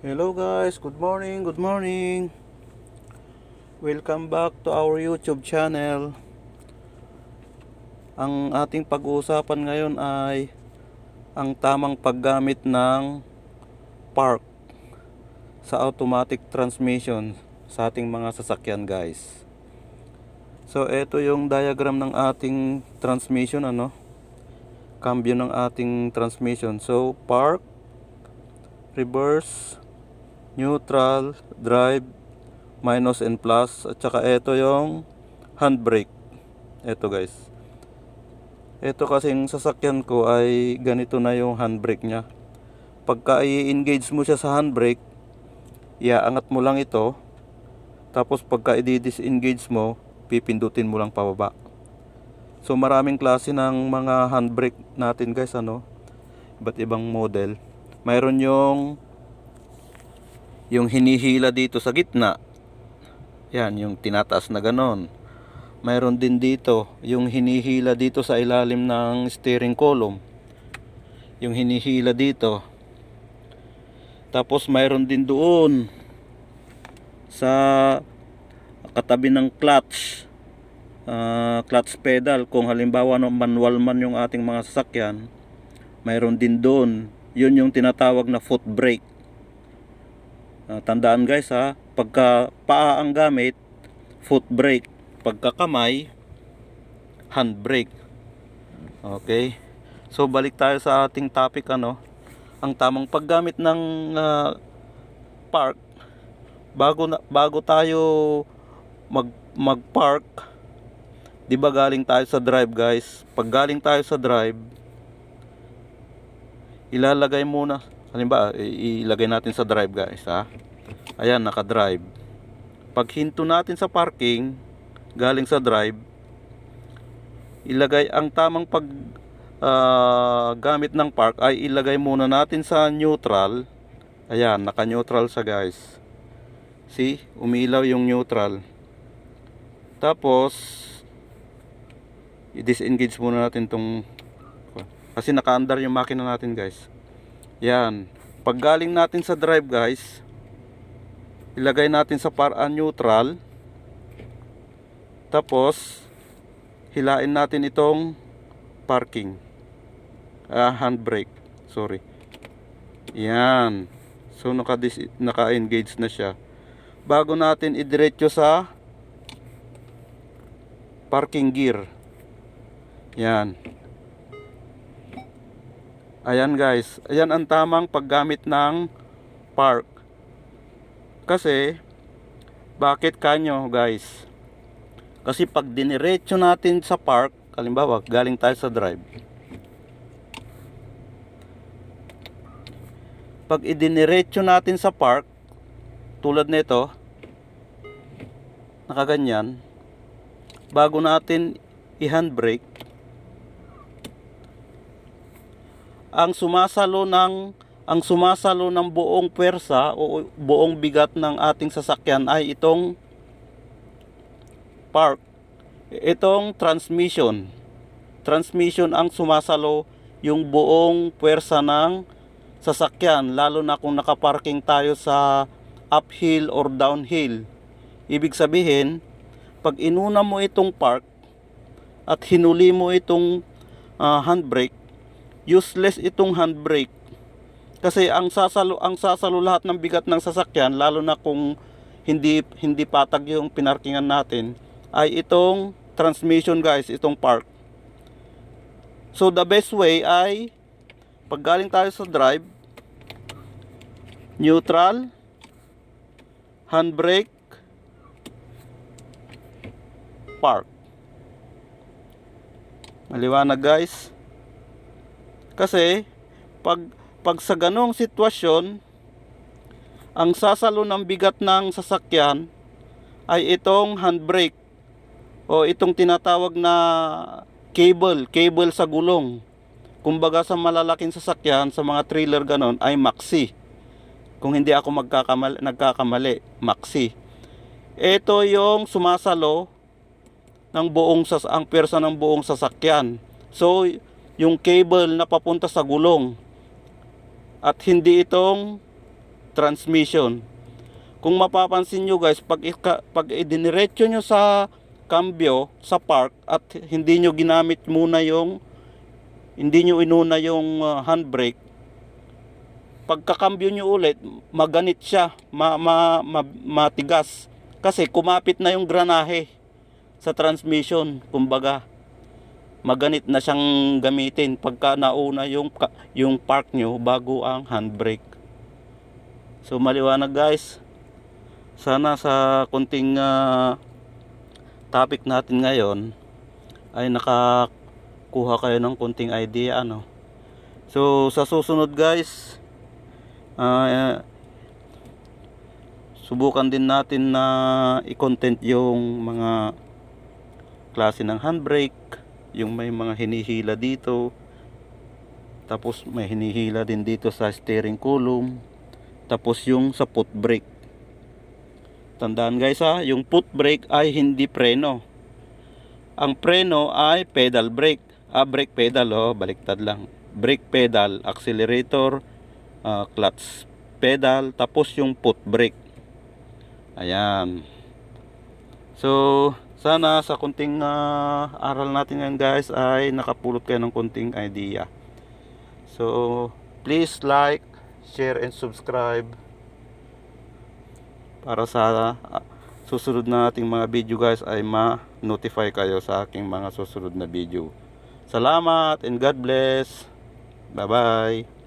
Hello guys, good morning, good morning. Welcome back to our YouTube channel. Ang ating pag-uusapan ngayon ay ang tamang paggamit ng park sa automatic transmission sa ating mga sasakyan guys. So ito yung diagram ng ating transmission ano. Cambio ng ating transmission. So park, reverse, neutral, drive, minus and plus at saka ito yung handbrake. Ito guys. Ito kasing sasakyan ko ay ganito na yung handbrake niya. Pagka i-engage mo siya sa handbrake, iaangat mo lang ito. Tapos pagka i-disengage mo, pipindutin mo lang pababa. So maraming klase ng mga handbrake natin guys ano. Iba't ibang model. Mayroon yung yung hinihila dito sa gitna. Yan, yung tinataas na ganon. Mayroon din dito, yung hinihila dito sa ilalim ng steering column. Yung hinihila dito. Tapos mayroon din doon sa katabi ng clutch. ah, clutch pedal kung halimbawa no manual man yung ating mga sasakyan mayroon din doon yun yung tinatawag na foot brake Ah, tandaan guys ha, pagka paa ang gamit, foot brake. Pagka kamay, hand brake. Okay? So balik tayo sa ating topic ano, ang tamang paggamit ng ah, park bago na, bago tayo mag mag-park 'di ba galing tayo sa drive guys pag galing tayo sa drive ilalagay muna halimbawa ilagay natin sa drive guys ha? Ayan naka-drive. Pag hinto natin sa parking galing sa drive ilagay ang tamang pag ah, gamit ng park ay ilagay muna natin sa neutral. Ayan naka-neutral sa guys. See? Umilaw yung neutral. Tapos i-disengage muna natin tong kasi naka-under yung makina natin guys yan. Pag galing natin sa drive guys ilagay natin sa paraan neutral. Tapos hilain natin itong parking. Ah, handbrake. Sorry. Yan. So naka naka-engage na siya. Bago natin idiretso sa parking gear. Yan Ayan guys, ayan ang tamang paggamit ng park. Kasi, bakit kanyo guys? Kasi pag diniretso natin sa park, halimbawa galing tayo sa drive. Pag idiniretso natin sa park, tulad nito, nakaganyan, bago natin i-handbrake, ang sumasalo ng ang sumasalo ng buong pwersa o buong bigat ng ating sasakyan ay itong park. Itong transmission. Transmission ang sumasalo yung buong pwersa ng sasakyan lalo na kung nakaparking tayo sa uphill or downhill. Ibig sabihin, pag inuna mo itong park at hinuli mo itong ah, handbrake, useless itong handbrake. Kasi ang sasalo ang sasalo lahat ng bigat ng sasakyan lalo na kung hindi hindi patag yung pinarkingan natin ay itong transmission guys itong park. So the best way ay pag galing tayo sa drive neutral handbrake park. Maliwanag guys kasi pag pag sa ganong sitwasyon ang sasalo ng bigat ng sasakyan ay itong handbrake o itong tinatawag na cable, cable sa gulong. Kumbaga sa malalaking sasakyan, sa mga trailer ganon ay maxi. Kung hindi ako magkakamali, nagkakamali, maxi. Ito yung sumasalo ng buong sas ang pwersa ng buong sasakyan. So, yung cable na papunta sa gulong at hindi itong transmission. Kung mapapansin nyo guys, pag, pag idiniretso nyo sa cambio, sa park, at hindi nyo ginamit muna yung, hindi nyo inuna yung uh, handbrake, pagkakambyo nyo ulit, maganit siya, ma, ma, ma, matigas. Kasi kumapit na yung granahe sa transmission, kumbaga. Maganit na siyang gamitin pagka nauna yung, yung park nyo bago ang handbrake. So maliwanag guys. Sana sa kunting ah, topic natin ngayon ay nakakuha kayo ng kunting idea ano. So sa susunod guys, ah, subukan din natin na i-content yung mga klase ng handbrake, yung may mga hinihila dito. Tapos may hinihila din dito sa steering column. Tapos yung sa foot brake. Tandaan guys ha, yung foot brake ay hindi preno. Ang preno ay pedal brake. Ah, brake pedal oh, baliktad lang. Brake pedal, accelerator, ah, clutch pedal, tapos yung foot brake. Ayan. So, sana sa kunting ah, aral natin ngayon guys ay nakapulot kayo ng kunting idea. So, please like, share, and subscribe para sa ah, susunod na ating mga video guys ay ma-notify kayo sa aking mga susunod na video. Salamat and God bless. Bye-bye.